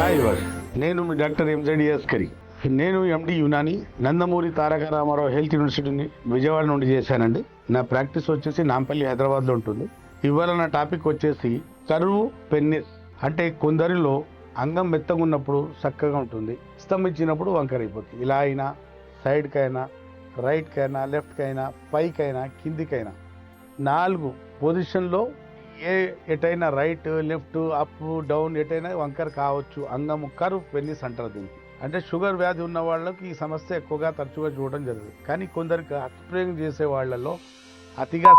Hi నేను మీ doctor MJD Askari నేను MD Unani Nandamuri Taraka Ramarao health యూనివర్సిటీని విజయవాడ నుండి చేశానండి. నా ప్రాక్టీస్ వచ్చేసి నాంపల్లి హైదరాబాద్లో ఉంటుంది. ఇవాళ నా టాపిక్ వచ్చేసి కరువు పెన్నిస్ అంటే కొందరిలో అంగం మెత్తగా ఉన్నప్పుడు చక్కగా ఉంటుంది. స్తంభించినప్పుడు వంకర అయిపోతుంది. ఇలా అయినా సైడ్కైనా రైట్కైనా లెఫ్ట్కైనా పైకైనా కిందికైనా నాలుగు పొజిషన్లో ఏ ఎటైనా రైట్ లెఫ్ట్ అప్ డౌన్ ఎటైనా వంకర కావచ్చు. అంగము కరువు పెన్నిస్ అంటారు దీనికి. అంటే షుగర్ వ్యాధి ఉన్న వాళ్ళకి ఈ సమస్య ఎక్కువగా తరచుగా చూడడం జరుగుతుంది. కానీ కొందరికి అతిప్రయోగం చేసే వాళ్ళలో అతిగా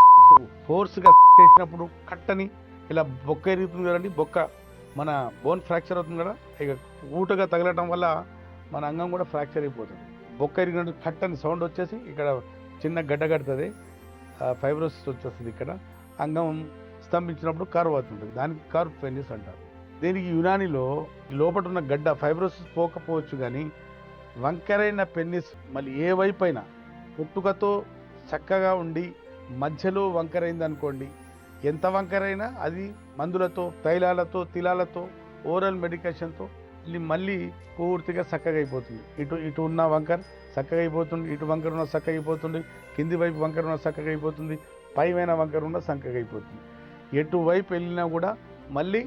ఫోర్స్గా చేసినప్పుడు కట్టని ఇలా బొక్క ఎరుగుతుంది కదండి. బొక్క మన బోన్ ఫ్రాక్చర్ అవుతుంది కదా. ఇక ఊటగా తగలటం వల్ల మన అంగం కూడా ఫ్రాక్చర్ అయిపోతుంది. బొక్క ఎరిగినట్టు కట్టని సౌండ్ వచ్చేసి ఇక్కడ చిన్న గడ్డ కడుతుంది. ఫైబ్రోసిస్ వచ్చేస్తుంది ఇక్కడ. అంగం స్తంభించినప్పుడు కర్వ్ అవుతుంటుంది దానికి కర్వ్ పెన్నిస్ అంటారు. దీనికి యునానిలో లోపల ఉన్న గడ్డ ఫైబ్రోసిస్ పోకపోవచ్చు కానీ వంకరైన పెన్నిస్ మళ్ళీ ఏ వైపు అయినా పుట్టుకతో చక్కగా ఉండి మధ్యలో వంకరైంది అనుకోండి ఎంత వంకరైనా అది మందులతో తైలాలతో తిలాలతో ఓరల్ మెడికేషన్తో మళ్ళీ పూర్తిగా చక్కగా అయిపోతుంది ఇటు ఇటు ఉన్న వంకర్ చక్కగా అయిపోతుంది ఇటు వంకర ఉన్న చక్కగా అయిపోతుంది కింది వైపు వంకర ఉన్న చక్కగా అయిపోతుంది పైమైన వంకర ఉన్న చక్కగా అయిపోతుంది ఎటువైపు వెళ్ళినా కూడా మళ్ళీ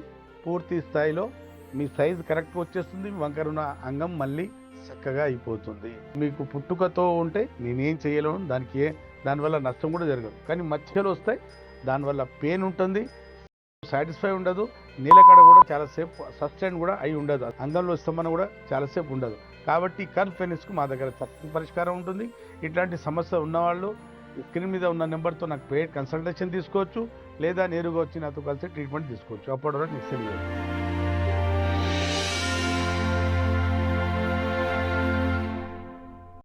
పూర్తి స్థాయిలో మీ సైజు కరెక్ట్ వచ్చేస్తుంది మీ వంకర ఉన్న అంగం మళ్ళీ చక్కగా అయిపోతుంది. మీకు పుట్టుకతో ఉంటే నేనేం చేయలేను దానికి ఏ దానివల్ల నష్టం కూడా జరగదు. కానీ మచ్చలు వస్తాయి దానివల్ల పెయిన్ ఉంటుంది సాటిస్ఫై ఉండదు నీలకడ కూడా చాలాసేపు సస్టైన్ కూడా అయి ఉండదు. అందంలో స్తంభన కూడా చాలాసేపు ఉండదు. కాబట్టి కర్వ్ మా దగ్గర చక్కని పరిష్కారం ఉంటుంది. ఇట్లాంటి సమస్య ఉన్నవాళ్ళు స్క్రీన్ మీద ఉన్న నెంబర్తో నాకు పేడ్ కన్సల్టేషన్ తీసుకోవచ్చు లేదా నేరుగా వచ్చి నాతో కలిసి ట్రీట్మెంట్ తీసుకోవచ్చు. అప్పటి వరకు నేను తెలియదు